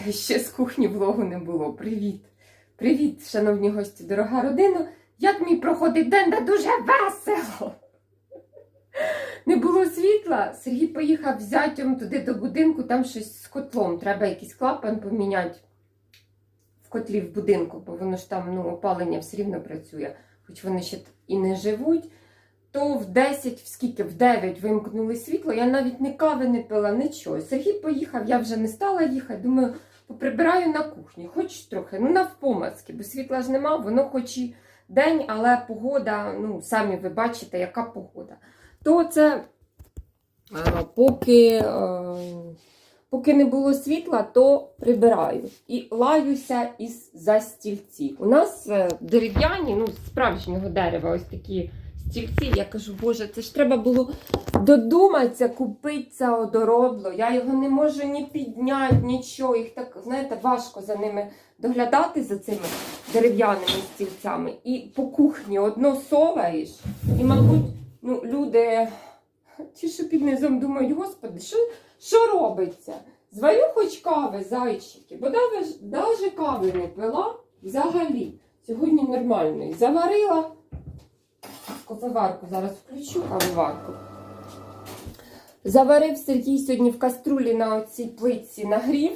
ще з кухні влогу не було. Привіт! Привіт, шановні гості, дорога родина. Як мій проходить день, та дуже весело. Не було світла. Сергій поїхав з туди до будинку, там щось з котлом. Треба якийсь клапан поміняти в котлі в будинку, бо воно ж там ну, опалення все рівно працює, хоч вони ще і не живуть. То в 10, в скільки, в 9 вимкнули світло, я навіть ні кави не пила, нічого. Сергій поїхав, я вже не стала їхати. Думаю, поприбираю на кухні, хоч трохи, ну навпомацьки, бо світла ж нема, воно хоч і день, але погода, ну, самі ви бачите, яка погода. То це е, поки, е, поки не було світла, то прибираю. І лаюся із за стільців. У нас е, дерев'яні, ну, справжнього дерева, ось такі стільці. Я кажу, боже, це ж треба було додуматися, купити це одоробло. Я його не можу ні підняти, нічого. Їх так, знаєте, важко за ними доглядати за цими дерев'яними стільцями. І по кухні одно соваєш, і, мабуть, ну, люди, ті, що під низом думають, господи, що, що робиться? Зварю хоч кави, зайчики, бо навіть кави не пила взагалі. Сьогодні нормально. Заварила кофеварку, зараз включу кавоварку. Заварив Сергій сьогодні в каструлі на оцій плитці нагрів.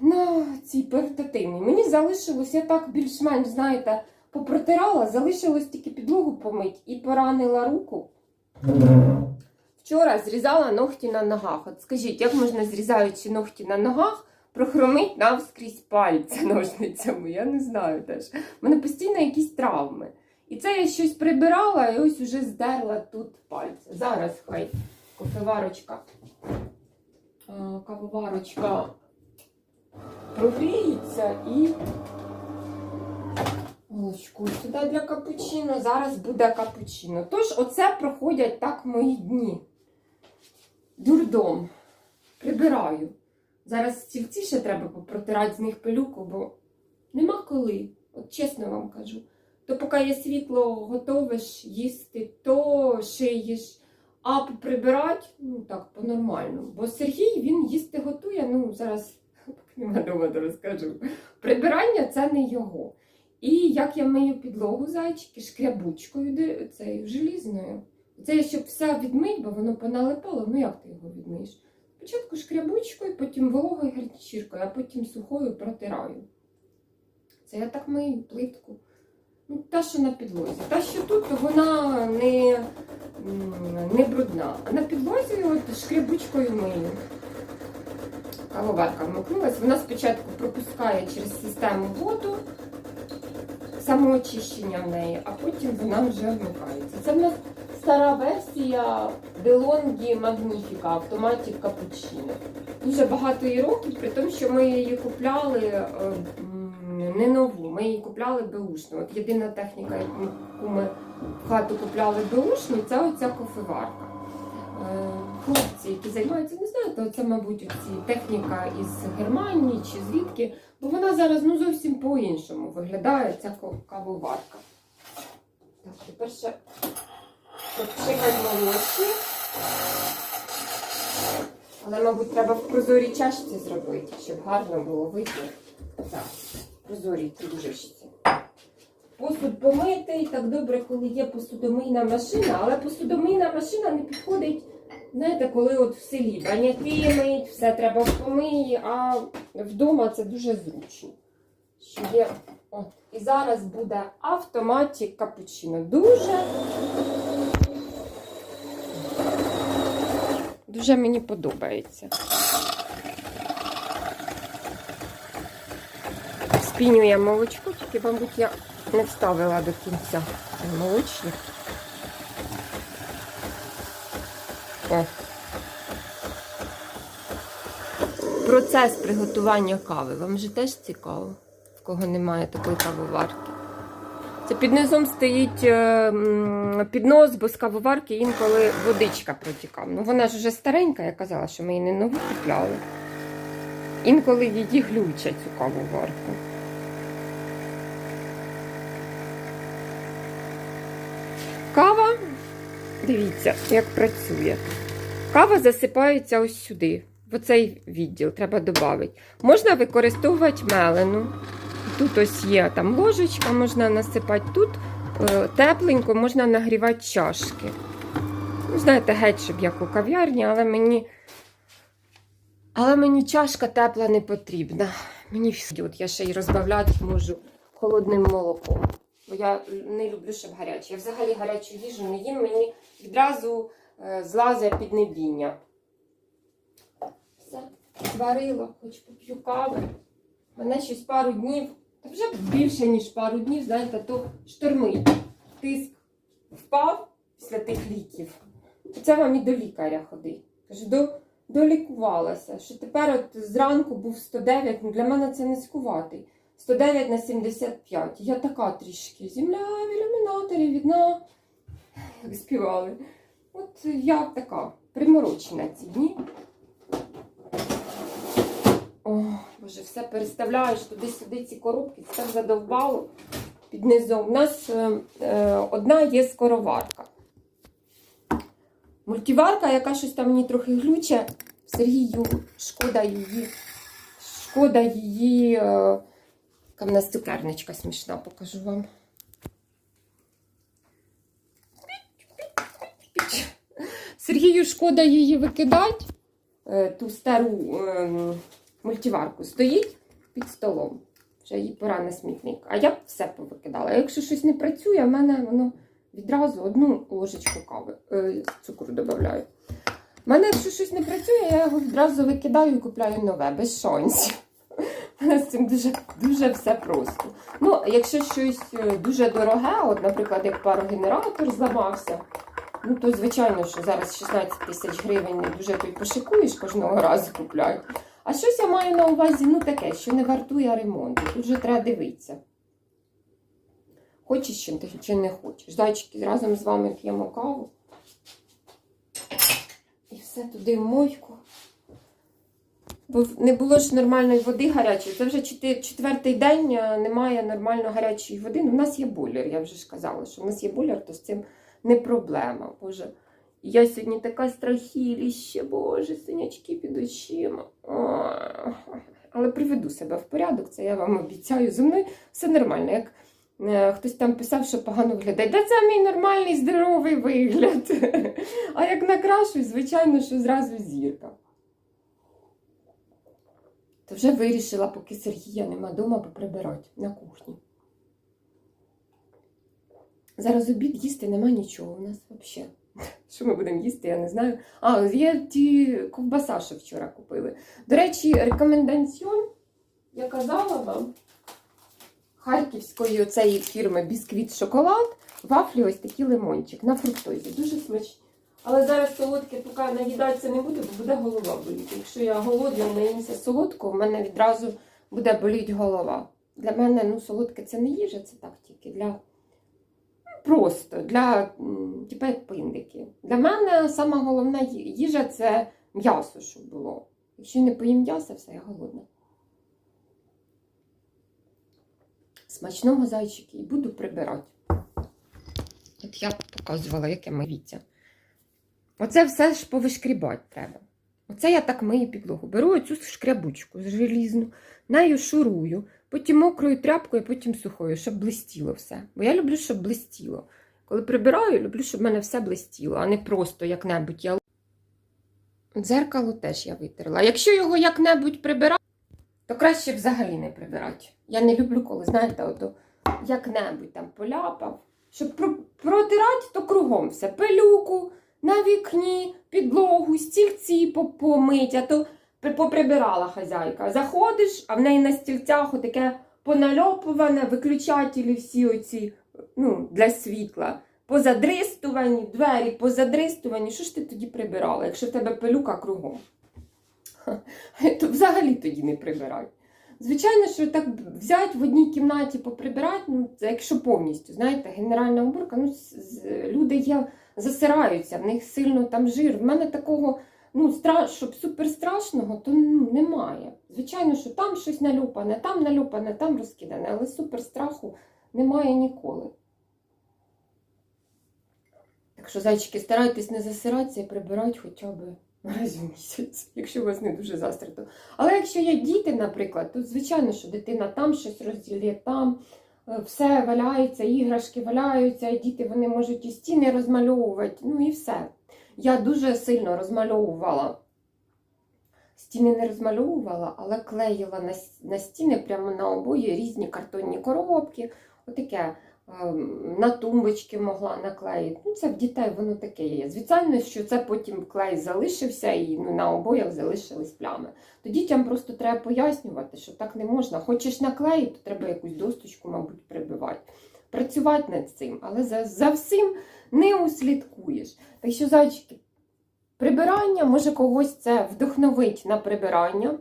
На цій портативній. Мені залишилось, я так більш-менш, знаєте, попротирала, залишилось тільки підлогу помить і поранила руку. Вчора зрізала ногті на ногах. От скажіть, як можна, зрізаючи ногті на ногах, прохромить навскрізь пальця ножницями? Я не знаю теж. У мене постійно якісь травми. І це я щось прибирала і ось уже здерла тут пальця. Зараз хай кофеварочка, а, кавоварочка прогріється і молочку сюди для капучино. Зараз буде капучино. Тож, оце проходять так мої дні. Дурдом. Прибираю. Зараз стільці ще треба попротирати з них пилюку, бо нема коли. От чесно вам кажу. То поки є світло, готовиш їсти, то шиєш. А прибирати, ну так, по-нормальному. Бо Сергій він їсти готує, ну зараз нема то розкажу. Прибирання це не його. І як я мию підлогу зайчики шкрябучкою, цією желізною. Це щоб все відмить, бо воно поналипало. Ну як ти його відмиєш? Спочатку шкрябучкою, потім вологою гарнічіркою, а потім сухою протираю. Це я так мию плитку. Ну, та, що на підлозі. Та, що тут, то вона не, не брудна. А на підлозі от шкрябучкою мию. Кавоварка вмикнулась. Вона спочатку пропускає через систему воду, самоочищення в неї, а потім вона вже вмикається. Це в нас стара версія DeLonghi Magnifica Automatic Cappuccino. Дуже багато їй років, при тому, що ми її купляли е, не нову, ми її купляли беушну. От єдина техніка, яку ми в хату купляли беушну, це оця кофеварка. Е, Хлопці, які займаються, не знаю, то це, мабуть, оці техніка із Германії чи звідки, бо вона зараз ну, зовсім по-іншому виглядає ця кавоварка. Так, тепер ще попшикать молочні. Але, мабуть, треба в прозорій чашці зробити, щоб гарно було видно. Так, в прозорій кружечці. Посуд помитий, так добре, коли є посудомийна машина, але посудомийна машина не підходить, знаєте, коли от в селі баняки мить, все треба в помиї, а вдома це дуже зручно. Що є, от. І зараз буде автоматик капучино. Дуже Дуже мені подобається. Спінює молочко, тільки, мабуть, я не вставила до кінця молочник. О. Процес приготування кави. Вам же теж цікаво, в кого немає такої кавоварки. Це під низом стоїть е, піднос, бо з кавоварки інколи водичка протікала. Ну вона ж вже старенька, я казала, що ми її не нову купляли. Інколи її глючать цю кавоварку. Кава, дивіться, як працює. Кава засипається ось сюди. в оцей відділ треба додати. Можна використовувати мелену. Тут ось є там ложечка, можна насипати тут е, тепленько, можна нагрівати чашки. Ну, знаєте, геть, щоб як у кав'ярні, але мені. Але мені чашка тепла не потрібна. Мені. От я ще й розбавляти можу холодним молоком. Бо я не люблю, щоб гаряче. Я взагалі гарячу їжу не їм, мені відразу е, злазить піднебіння. Все, зварила, хоч поп'ю кави. Мене щось пару днів, вже більше, ніж пару днів, знаєте, то штормить. Тиск впав після тих ліків. Це вам і до лікаря ходить. Кажу, до, долікувалася. Що тепер от зранку був 109, ну для мене це низькуватий. 109 на 75. Я така трішки. Земля в ілюмінаторі відна. Як співали. От я така приморочена ці дні. О, Боже, все переставляєш туди-сюди ці коробки, це так задовбало під низом. У нас е, е, одна є скороварка. Мультиварка, яка щось там мені трохи глюче. Сергію, шкода її. Шкода її. Е, яка в нас цукерничка смішна, покажу вам. Сергію шкода її викидати. Е, Ту стару ем, мультиварку стоїть під столом. Вже їй пора на смітник. А я б все повикидала. Якщо щось не працює, в мене воно відразу одну ложечку кави, е, цукру додаю. У мене, якщо щось не працює, я його відразу викидаю і купляю нове, без шансів. У мене з цим дуже, дуже все просто. Ну, якщо щось е, дуже дороге, от, наприклад, як парогенератор зламався, ну то звичайно, що зараз 16 тисяч гривень не дуже той пошикуєш, кожного разу купляю. А щось я маю на увазі, ну таке, що не вартує ремонту. Тут вже треба дивитися. Хочеш чим ти чи не хочеш. Зайчики, разом з вами п'ємо каву. І все туди в мойку. Бо не було ж нормальної води гарячої. Це вже четвертий день немає нормально гарячої води. Ну, у нас є бойлер, я вже ж казала, що в нас є бойлер, то з цим не проблема. Боже. Я сьогодні така страхіліще, боже, синячки під очима. Але приведу себе в порядок, це я вам обіцяю. Зі мною все нормально. Як е, хтось там писав, що погано виглядає. Та це мій нормальний здоровий вигляд. А як накрашусь, звичайно, що зразу зірка. То вже вирішила, поки Сергія нема вдома, поприбирати на кухні. Зараз обід їсти нема нічого у нас взагалі. Що ми будемо їсти, я не знаю. А, є ті ковбаса, що вчора купили. До речі, рекомендаціон, я казала вам, харківської оцеї фірми Бісквіт Шоколад, вафлі ось такі лимончик на фруктозі. Дуже смачні. Але зараз солодке, поки наїдатися не буду, бо буде голова боліти. Якщо я голодна наїмся солодкого, в мене відразу буде боліти голова. Для мене ну, солодке це не їжа, це так тільки для просто для типу як пиндики. Для мене сама головна їжа це м'ясо, щоб було. Якщо не поїм м'яса, все, я голодна. Смачного зайчики і буду прибирати. От я показувала, яке мивіться. Оце все ж повишкрібати треба. Оце я так мию підлогу. Беру оцю шкрябучку желізну, нею шурую, потім мокрою тряпкою, потім сухою, щоб блистіло все. Бо я люблю, щоб блистіло. Коли прибираю, люблю, щоб в мене все блистіло, а не просто як-небудь я. Дзеркало теж я витерла. Якщо його як-небудь прибирати, то краще взагалі не прибирати. Я не люблю, коли, знаєте, як-небудь там поляпав. Щоб про- протирати, то кругом все. Пилюку на вікні, підлогу, стільці помить, а то поприбирала хазяйка. Заходиш, а в неї на стільцях отаке пональопуване, виключателі всі оці ну, для світла. Позадристувані, двері позадристувані. Що ж ти тоді прибирала, якщо в тебе пилюка кругом? То взагалі тоді не прибирай. Звичайно, що так взяти в одній кімнаті поприбирати, ну, це якщо повністю, знаєте, генеральна уборка, ну, люди є, засираються, в них сильно там жир. В мене такого, ну, стра... щоб супер страшного, то ну, немає. Звичайно, що там щось нальопане, там нальопане, там розкидане, але супер страху немає ніколи. Так що, зайчики, старайтесь не засиратися і прибирати хоча б раз в місяць, якщо у вас не дуже застрято. Але якщо є діти, наприклад, то звичайно, що дитина там щось розділює, там е, все валяється, іграшки валяються, діти вони можуть і стіни розмальовувати, ну і все. Я дуже сильно розмальовувала. Стіни не розмальовувала, але клеїла на, на стіни прямо на обої різні картонні коробки. Отаке ем, на тумбочки могла наклеїти. Ну, це в дітей воно таке є. Звичайно, що це потім клей залишився і ну, на обоях залишились плями. То дітям просто треба пояснювати, що так не можна. Хочеш наклеїти, то треба якусь досточку, мабуть, прибивати. Працювати над цим, але за, за всім не услідкуєш. Так що, зайчики, прибирання може когось це вдохновить на прибирання,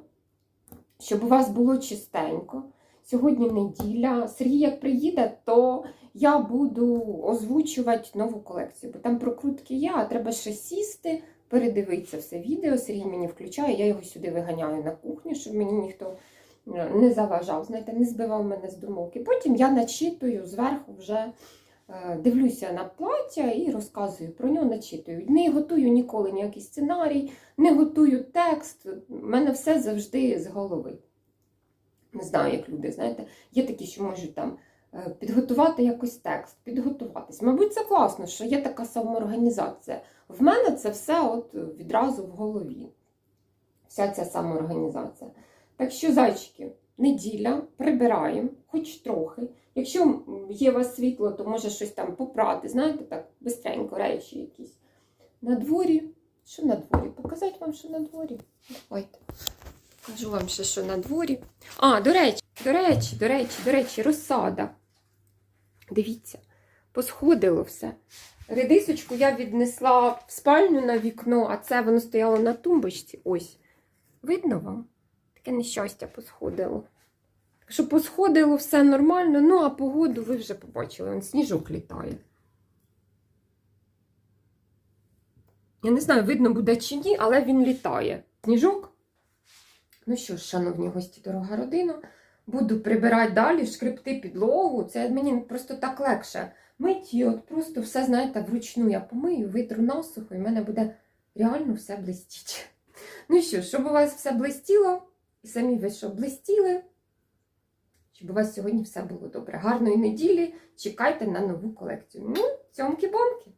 щоб у вас було чистенько. Сьогодні неділя. Сергій, як приїде, то я буду озвучувати нову колекцію, бо там прокрутки є, а треба ще сісти, передивитися все відео. Сергій мені включає, я його сюди виганяю на кухню, щоб мені ніхто не заважав, знаєте, не збивав мене з думки. Потім я начитую зверху вже. е, Дивлюся на плаття і розказую про нього, начитую. Не готую ніколи ніякий сценарій, не готую текст. У мене все завжди з голови. Не знаю, як люди, знаєте, є такі, що можуть там е, підготувати якось текст, підготуватись. Мабуть, це класно, що є така самоорганізація. В мене це все от відразу в голові. Вся ця самоорганізація. Так що, зайчики, неділя, прибираємо, хоч трохи. Якщо є у вас світло, то може щось там попрати, знаєте, так, бистренько, речі якісь. На дворі. Що на дворі? Показати вам, що на дворі. Давайте. Кажу вам ще, що на дворі. А, до речі, до речі, до речі, до речі, розсада. Дивіться, посходило все. Редисочку я віднесла в спальню на вікно, а це воно стояло на тумбочці. Ось. Видно вам? Таке нещастя посходило. Так що посходило все нормально, ну а погоду ви вже побачили, Вон сніжок літає. Я не знаю, видно буде чи ні, але він літає. Сніжок. Ну що ж, шановні гості, дорога родина, буду прибирати далі, шкребти підлогу. Це мені просто так легше. Миті, от просто все, знаєте, вручну я помию, витру насухо, і в мене буде реально все блистіти. Ну що, щоб у вас все блистіло, і самі ви що блистіли, щоб у вас сьогодні все було добре. Гарної неділі, чекайте на нову колекцію. Ну, цьомки-бомки!